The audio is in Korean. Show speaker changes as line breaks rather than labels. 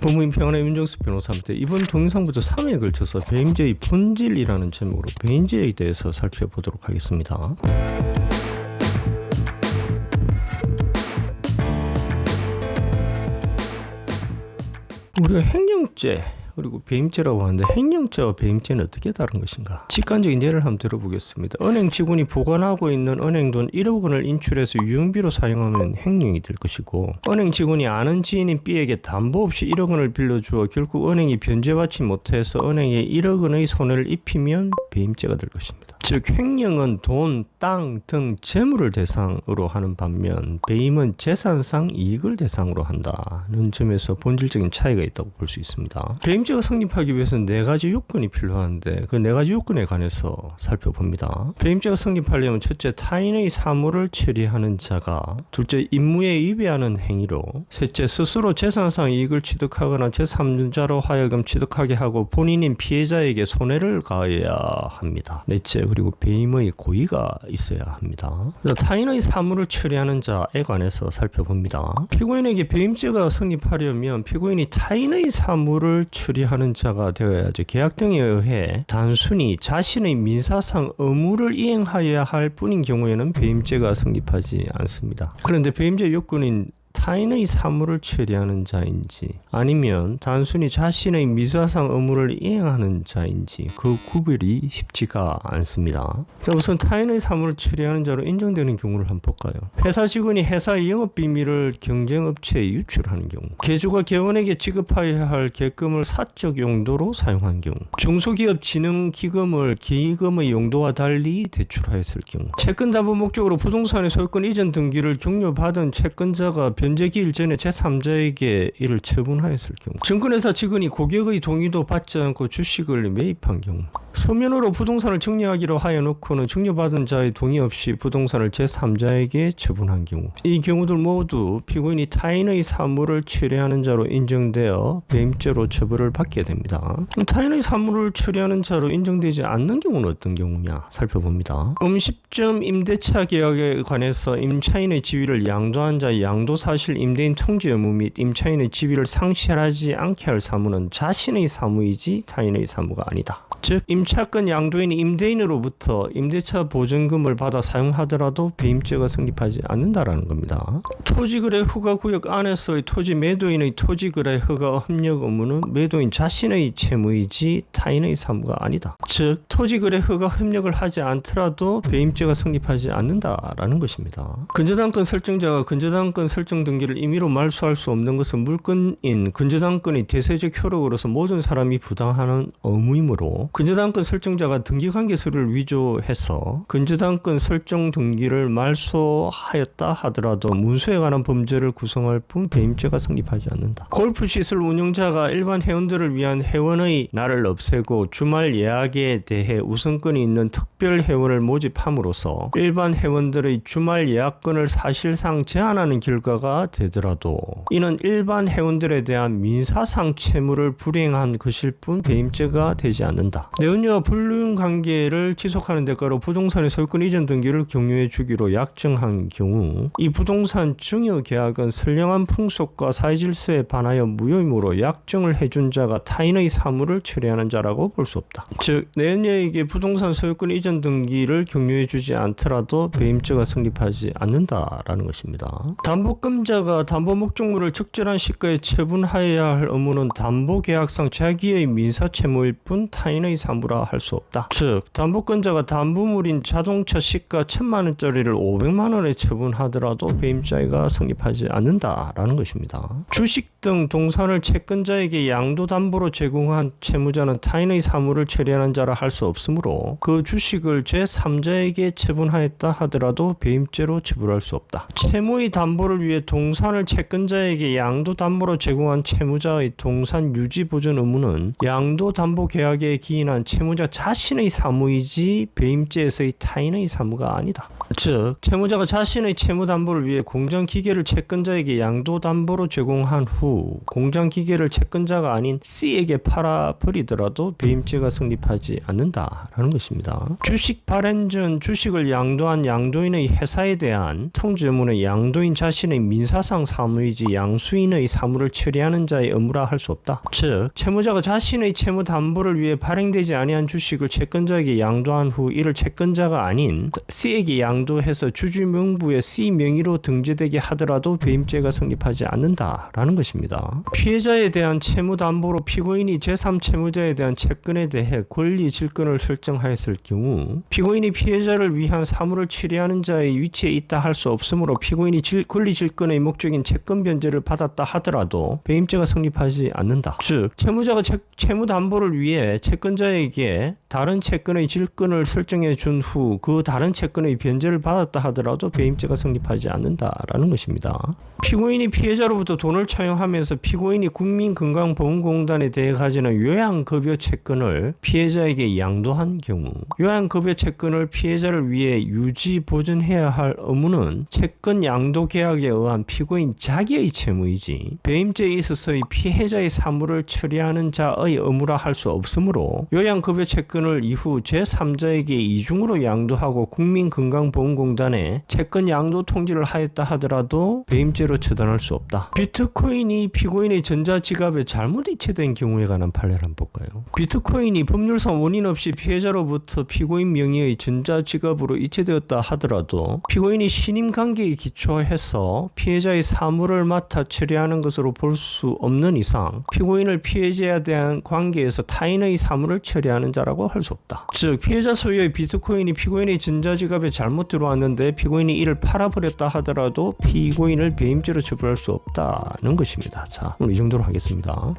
법무인 평안의 윤정수 변호사입니다. 이번 동영상부터 3회에 걸쳐서 배임죄의 본질이라는 제목으로 배임죄에 대해서 살펴보도록 하겠습니다. 우리가 횡령죄 그리고 배임죄라고 하는데 횡령죄와 배임죄는 어떻게 다른 것인가? 직관적인 예를 한번 들어보겠습니다. 은행 직원이 보관하고 있는 은행 돈 1억 원을 인출해서 유흥비로 사용하면 횡령이 될 것이고 은행 직원이 아는 지인인 B에게 담보 없이 1억 원을 빌려주어 결국 은행이 변제받지 못해서 은행에 1억 원의 손해를 입히면 배임죄가 될 것입니다. 즉 횡령은 돈, 땅 등 재물을 대상으로 하는 반면 배임은 재산상 이익을 대상으로 한다는 점에서 본질적인 차이가 있다고 볼 수 있습니다. 배임 죄가 성립하기 위해서는 네 가지 요건이 필요한데 그 네 가지 요건에 관해서 살펴봅니다. 배임죄가 성립하려면 첫째 타인의 사물을 처리하는 자가 둘째 임무에 위배하는 행위로 셋째 스스로 재산상 이익을 취득하거나 제3자로 하여금 취득하게 하고 본인인 피해자에게 손해를 가해야 합니다. 넷째 그리고 배임의 고의가 있어야 합니다. 타인의 사물을 처리하는 자에 관해서 살펴봅니다. 피고인에게 배임죄가 성립하려면 피고인이 타인의 사물을 처리 하는 자가 되어야죠. 계약 등에 의해 단순히 자신의 민사상 의무를 이행하여야 할 뿐인 경우에는 배임죄가 성립하지 않습니다. 그런데 배임죄 요건인 타인의 사물을 처리하는 자인지 아니면 단순히 자신의 미사상 의무를 이행하는 자인지 그 구별이 쉽지가 않습니다. 자, 우선 타인의 사물을 처리하는 자로 인정되는 경우를 한번 볼까요? 회사 직원이 회사의 영업 비밀을 경쟁업체에 유출하는 경우, 개주가 개원에게 지급하여야 할 객금을 사적 용도로 사용한 경우, 중소기업 진흥 기금을 기금의 용도와 달리 대출하였을 경우, 채권 담보 목적으로 부동산의 소유권 이전 등기를 격려받은 채권자가 변제 기 일 전에 제3자에게 이를 처분하였을 경우 증권회사 직원이 고객의 동의도 받지 않고 주식을 매입한 경우 서면으로 부동산을 증여하기로 하여 놓고는 증여받은 자의 동의 없이 부동산을 제3자에게 처분한 경우 이 경우들 모두 피고인이 타인의 사물을 처리하는 자로 인정되어 배임죄로 처벌을 받게 됩니다. 타인의 사물을 처리하는 자로 인정되지 않는 경우는 어떤 경우냐 살펴봅니다. 음식점 임대차 계약에 관해서 임차인의 지위를 양도한 자의 양도 사실 임대인 통지 의무 및 임차인의 지위를 상실하지 않게 할 사무는 자신의 사무이지 타인의 사무가 아니다. 즉 임차권 양도인이 임대인으로부터 임대차 보증금을 받아 사용하더라도 배임죄가 성립하지 않는다라는 겁니다. 토지거래 허가 구역 안에서의 토지 매도인의 토지거래 허가 협력 의무는 매도인 자신의 채무이지 타인의 사무가 아니다. 즉 토지거래 허가 협력을 하지 않더라도 배임죄가 성립하지 않는다라는 것입니다. 근저당권 설정자가 근저당권 설정 등기를 임의로 말소할 수 없는 것은 물건인 근저당권의 대세적 효력으로서 모든 사람이 부당하는 의무이므로 근저당권 설정자가 등기관계 서류를 위조해서 근저당권 설정 등기를 말소하였다 하더라도 문서에 관한 범죄를 구성할 뿐 배임죄가 성립하지 않는다. 골프 시설 운영자가 일반 회원들을 위한 회원의 날을 없애고 주말 예약에 대해 우선권이 있는 특별 회원을 모집함으로써 일반 회원들의 주말 예약권을 사실상 제한하는 결과가 되더라도 이는 일반 회원들에 대한 민사상 채무를 불이행한 것일 뿐 배임죄가 되지 않는다. 내은녀와 불륜 관계를 지속하는 대가로 부동산의 소유권 이전 등기를 경유해 주기로 약정한 경우 이 부동산 증여 계약은 선량한 풍속과 사회질서에 반하여 무효이므로 약정을 해준 자가 타인의 사물을 처리하는 자라고 볼 수 없다. 즉 내은녀에게 부동산 소유권 이전 등기를 경유해 주지 않더라도 배임죄가 성립하지 않는다라는 것입니다. 담보금 자가 담보 목적물을 적절한 시가에 처분하여야 할 의무는 담보 계약상 자기의 민사 채무일 뿐 타인의 사무라 할 수 없다. 즉 담보권자가 담보물인 자동차 시가 천만 원짜리를 500만 원에 처분하더라도 배임죄가 성립하지 않는다라는 것입니다. 주식 등 동산을 채권자에게 양도 담보로 제공한 채무자는 타인의 사물을 처리하는 자라 할 수 없으므로 그 주식을 제3자에게 처분하였다 하더라도 배임죄로 처벌할 수 없다. 채무의 담보를 위해 동산을 채권자에게 양도담보로 제공한 채무자의 동산 유지 보존 의무는 양도담보 계약에 기인한 채무자 자신의 사무이지 배임죄에서의 타인의 사무가 아니다. 즉 채무자가 자신의 채무 담보를 위해 공장 기계를 채권자에게 양도 담보로 제공한 후 공장 기계를 채권자가 아닌 C에게 팔아 버리더라도 배임죄가 성립하지 않는다라는 것입니다. 주식 발행 전 주식을 양도한 양도인의 회사에 대한 통지 의무는 양도인 자신의 민사상 사무이지 양수인의 사무를 처리하는 자의 의무라 할 수 없다. 즉 채무자가 자신의 채무 담보를 위해 발행되지 아니한 주식을 채권자에게 양도한 후 이를 채권자가 아닌 C에게 양도해서 주주 명부에 C 명의로 등재되게 하더라도 배임죄가 성립하지 않는다라는 것입니다. 피해자에 대한 채무 담보로 피고인이 제3 채무자에 대한 채권에 대해 권리 질권을 설정하였을 경우 피고인이 피해자를 위한 사무를 처리하는 자의 위치에 있다 할 수 없으므로 피고인이 질- 권리 질권 의 목적인 채권 변제를 받았다 하더라도 배임죄가 성립하지 않는다. 즉 채무자가 채, 채무 담보를 위해 채권자에게 다른 채권의 질권을 설정해 준 후 그 다른 채권의 변제를 받았다 하더라도 배임죄가 성립하지 않는다라는 것입니다. 피고인이 피해자로부터 돈을 차용하면서 피고인이 국민건강보험공단에 대해 가지는 요양급여 채권을 피해자에게 양도한 경우 요양급여 채권을 피해자를 위해 유지 보존해야 할 의무는 채권 양도 계약에 의한 피고인 자기의 채무이지 배임죄에 있어서의 피해자의 사무를 처리하는 자의 의무라 할 수 없으므로 요양급여 채권을 이후 제3자에게 이중으로 양도하고 국민건강보험공단에 채권 양도 통지를 하였다 하더라도 배임죄로 처단할 수 없다. 비트코인이 피고인의 전자지갑에 잘못 이체된 경우에 관한 판례를 한번 볼까요? 비트코인이 법률상 원인 없이 피해자로부터 피고인 명의의 전자지갑으로 이체되었다 하더라도 피고인이 신임 관계에 기초해서 피해자의 사무를 맡아 처리하는 것으로 볼 수 없는 이상 피고인을 피해자에 대한 관계에서 타인의 사무를 처리하는 자라고 할 수 없다. 즉 피해자 소유의 비트코인이 피고인의 전자지갑에 잘못 들어왔는데 피고인이 이를 팔아버렸다 하더라도 피고인을 배임죄로 처벌할 수 없다는 것입니다. 자 오늘 이 정도로 하겠습니다.